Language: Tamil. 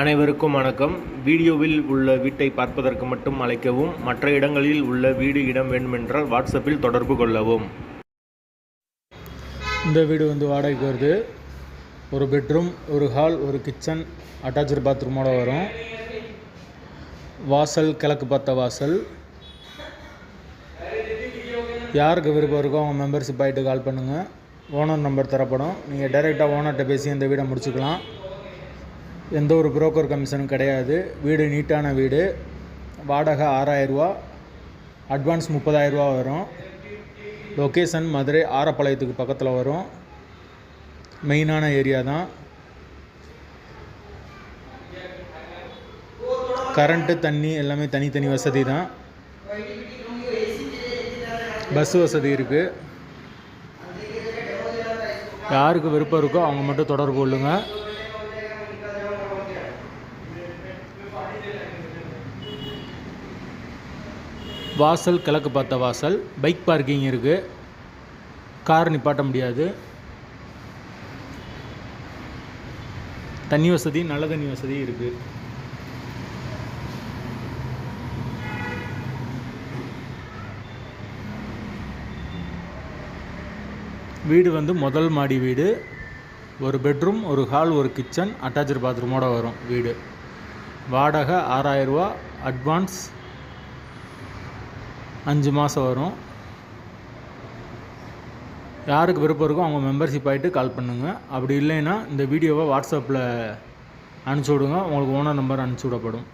அனைவருக்கும் வணக்கம். வீடியோவில் உள்ள வீட்டை பார்ப்பதற்கு மட்டும் அழைக்கவும் மற்ற இடங்களில் உள்ள வீடு இடம் வேண்டுமென்றால் வாட்ஸ்அப்பில் தொடர்பு கொள்ளவும். இந்த வீடு வந்து வாடகைக்கு வருது. ஒரு பெட்ரூம் ஒரு ஹால் ஒரு கிச்சன் அட்டாச்சு பாத்ரூமோட வரும். வாசல் கிழக்கு பார்த்த வாசல். யாருக்கு விருப்பம் இருக்கோ அவங்க மெம்பர்ஷிப் ஆகிட்டு கால் பண்ணுங்கள் ஓனர் நம்பர் தரப்படும். நீங்கள் டைரெக்டாக ஓனர்கிட்ட பேசி இந்த வீடை முடிச்சுக்கலாம். எந்த ஒரு புரோக்கர் கமிஷனும் கிடையாது. வீடு நீட்டான வீடு. வாடகை ஆறாயிரரூவா. அட்வான்ஸ் முப்பதாயிரரூவா வரும். லொக்கேஷன் மதுரை ஆரப்பாளையத்துக்கு பக்கத்தில் வரும். மெயினான ஏரியா தான். கரண்ட்டு தண்ணி எல்லாமே தனித்தனி வசதி தான். பஸ் வசதி இருக்குது யாருக்கு விருப்பம் இருக்கோ அவங்க மட்டும் தொடர்பு கொள்ளுங்கள் வாசல் கிழக்கு பார்த்த வாசல். பைக் பார்க்கிங் இருக்குது கார் நிப்பாட்ட முடியாது. தண்ணி வசதி நல்ல தண்ணி வசதி இருக்குது வீடு வந்து முதல் மாடி வீடு. ஒரு பெட்ரூம் ஒரு ஹால் ஒரு கிச்சன் அட்டாச்சு பாத்ரூமோட வரும் வீடு. வாடகை ஆறாயிரரூவா அட்வான்ஸ் அஞ்சு மாதம் வரும். யாருக்கு விருப்பம் இருக்கோ அவங்க மெம்பர்ஷிப் ஆகிட்டு கால் பண்ணுங்கள் அப்படி இல்லைன்னா இந்த வீடியோவை வாட்ஸ்அப்பில் அனுப்பிச்சி விடுங்க. உங்களுக்கு ஓனர் நம்பர் அனுப்பிச்சி விடப்படும்.